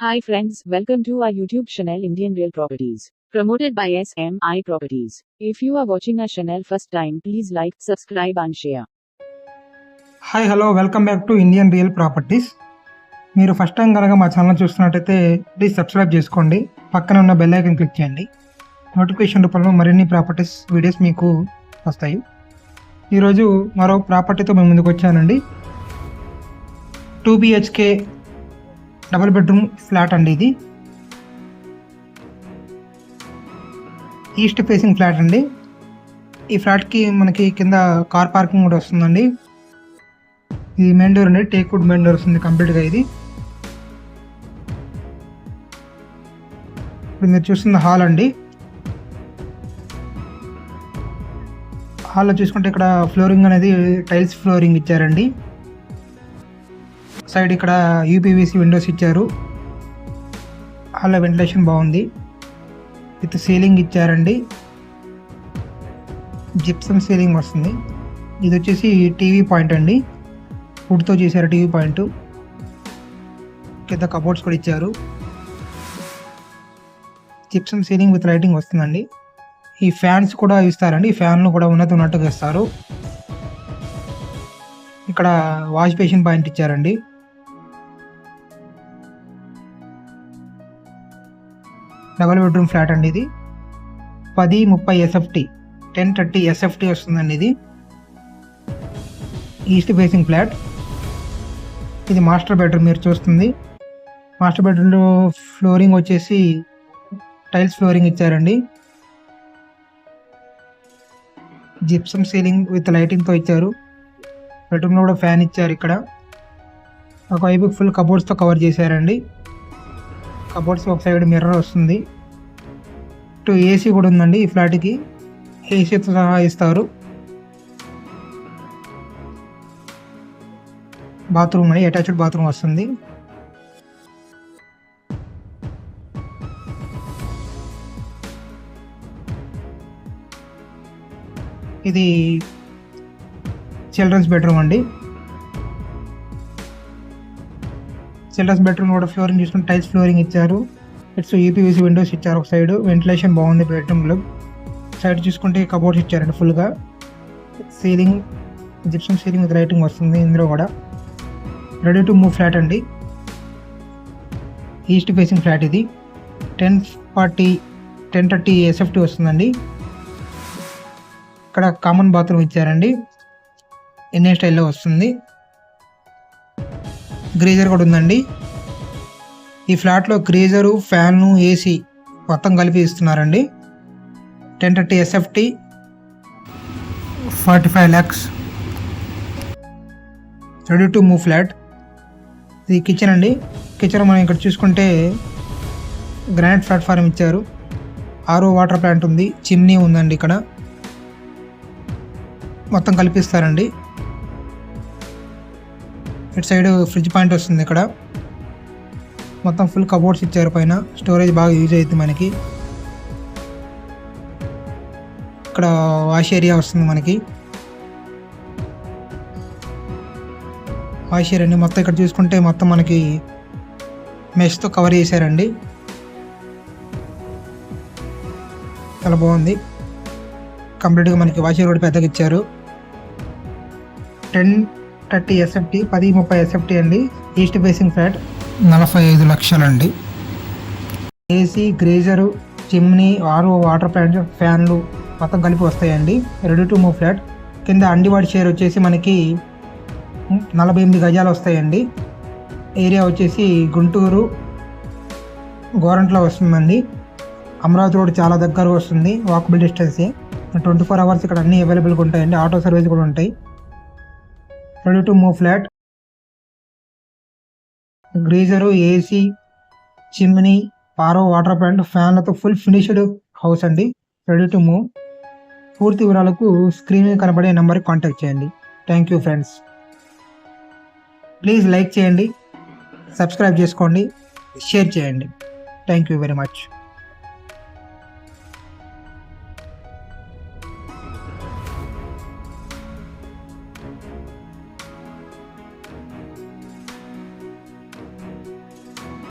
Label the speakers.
Speaker 1: Hi friends, welcome to our YouTube channel Indian Real Properties. Promoted by SMI Properties. If you are watching our channel first time, please like, subscribe and share.
Speaker 2: Hi hello welcome back to Indian real properties మీరు first time కనుక మా channel చూస్తున్నట్టయితే please subscribe చేసుకోండి పక్కన ఉన్న bell icon click చేయండి notification రూపంలో మరిన్ని ప్రాపర్టీస్ వీడియోస్ మీకు వస్తాయి ఈరోజు మరో ప్రాపర్టీతో మేము ముందుకు వచ్చానండి two BHK double bedroom flat అండి ఇది. ఈస్ట్ ఫేసింగ్ ఫ్లాట్ అండి. ఈ ఫ్లాట్కి మనకి కింద కార్ పార్కింగ్ కూడా వస్తుందండి. ఇది మెయిన్ డోర్ అండి టేక్ వుడ్ మెయిన్ డోర్ వస్తుంది కంప్లీట్గా ఇది. ఇప్పుడు మీరు చూస్తున్న హాల్ అండి. హాల్లో చూసుకుంటే ఇక్కడ ఫ్లోరింగ్ అనేది టైల్స్ ఫ్లోరింగ్ ఇచ్చారండి. సైడ్ ఇక్కడ యూపీవీసీ విండోస్ ఇచ్చారు. అలా వెంటిలేషన్ బాగుంది. విత్ సీలింగ్ ఇచ్చారండి. జిప్సమ్ సీలింగ్ వస్తుంది. ఇది వచ్చేసి టీవీ పాయింట్ అండి. వుడ్తో చేశారు టీవీ పాయింట్. కింద కబోర్డ్స్ కూడా ఇచ్చారు. జిప్సమ్ సీలింగ్ విత్ లైటింగ్ వస్తుందండి. ఈ ఫ్యాన్స్ కూడా ఇస్తారండి. ఈ ఫ్యాన్లు కూడా ఉన్నత ఉన్నట్టుగా ఇస్తారు. ఇక్కడ వాష్ బేసిన్ పాయింట్ ఇచ్చారండి. డబల్ బెడ్రూమ్ ఫ్లాట్ అండి ఇది. పది ముప్పై ఎస్ఎఫ్టీ టెన్ థర్టీ ఎస్ఎఫ్టీ వస్తుందండి ఇది. ఈస్ట్ ఫేసింగ్ ఫ్లాట్ ఇది మాస్టర్ బెడ్రూమ్ మీరు చూస్తుంది. మాస్టర్ బెడ్రూమ్లో ఫ్లోరింగ్ వచ్చేసి టైల్స్ ఫ్లోరింగ్ ఇచ్చారండి. జిప్సమ్ సీలింగ్ విత్ లైటింగ్తో ఇచ్చారు. బెడ్రూమ్లో కూడా ఫ్యాన్ ఇచ్చారు ఇక్కడ. ఒకవైపు ఫుల్ కబోర్డ్స్తో కవర్ చేశారండి. కబోర్డ్స్ ఒక సైడ్ మిర్రర్ వస్తుంది. టూ ఏసీ కూడా ఉందండి ఈ ఫ్లాట్కి ఏసీతో సహా ఇస్తారు. బాత్రూమ్ అని అటాచ్డ్ బాత్రూమ్ వస్తుంది. ఇది చిల్డ్రన్స్ బెడ్రూమ్ అండి. చిల్డ్రన్స్ బెడ్రూమ్ కూడా ఫ్లోరింగ్ చూసుకుని టైల్స్ ఫ్లోరింగ్ ఇచ్చారు. ఇట్స్ యూపీవీసీ విండోస్ ఇచ్చారు ఒక సైడ్ వెంటిలేషన్ బాగుంది బెడ్రూమ్లో సైడ్ చూసుకుంటే కబోర్డ్స్ ఇచ్చారండి ఫుల్గా ceiling gypsum ceiling with lighting వస్తుంది ఇందులో కూడా. రెడీ టు మూవ్ ఫ్లాట్ అండి. ఈస్ట్ ఫేసింగ్ ఫ్లాట్ ఇది. Ten forty ten thirty SFT వస్తుందండి. ఇక్కడ కామన్ బాత్రూమ్ ఇచ్చారండి. ఇండియన్ స్టైల్లో వస్తుంది. గ్రీజర్ కూడా ఉందండి. ఈ ఫ్లాట్లో గ్రీజరు ఫ్యాను ఏసీ మొత్తం కలిపి ఇస్తున్నారండి. Ten thirty SFT forty five lakhs ready to move flat. ఇది కిచెన్ అండి. కిచెన్ మనం ఇక్కడ చూసుకుంటే గ్రానైట్ ప్లాట్ఫారం ఇచ్చారు. ఆరో వాటర్ ప్లాంట్ ఉంది. చిమ్నీ ఉందండి ఇక్కడ. మొత్తం కల్పిస్తారండి ఇటు సైడ్ ఫ్రిడ్జ్ పాయింట్ వస్తుంది ఇక్కడ. మొత్తం ఫుల్ కబోర్డ్స్ ఇచ్చారు పైన. స్టోరేజ్ బాగా యూజ్ అవుతుంది మనకి. ఇక్కడ వాష్ ఏరియా వస్తుంది మనకి. వాష్ ఏరియా మొత్తం ఇక్కడ చూసుకుంటే మొత్తం మనకి మెష్తో కవర్ చేశారండి. చాలా బాగుంది. కంప్లీట్గా మనకి వాష్ ఏరియా కూడా పెద్దగా ఇచ్చారు. టెన్ థర్టీ ఎస్ఎఫ్టీ పది ముప్పై ఎస్ఎఫ్టీ అండి. ఈస్ట్ ఫేసింగ్ ఫ్లాట్ నలభై ఐదు లక్షలండి. AC geyser chimney RO water plant ఫ్యాన్లు మొత్తం కలిపి వస్తాయండి. రెడీ టు మూవ్ ఫ్లాట్ కింద అండివాడి షేర్ వచ్చేసి మనకి నలభై ఎనిమిది గజాలు వస్తాయండి. ఏరియా వచ్చేసి గుంటూరు గోరంట్లో వస్తుందండి. అమరావతి రోడ్ చాలా దగ్గర వస్తుంది. వాకబుల్ డిస్టెన్సే ట్వంటీ ఫోర్ అవర్స్ ఇక్కడ అన్నీ అవైలబుల్గా ఉంటాయండి. ఆటో సర్వీస్ కూడా ఉంటాయి. Ready to move flat. Geyser AC chimney Paro water plant ఫ్యాన్లతో ఫుల్ ఫినిష్డ్ హౌస్ అండి. రెడీ టు మూవ్ పూర్తి వివరాలకు స్క్రీన్ మీద కనబడే నెంబర్కి కాంటాక్ట్ చేయండి. Thank you friends please like చేయండి సబ్స్క్రైబ్ చేసుకోండి షేర్ చేయండి. Thank you very much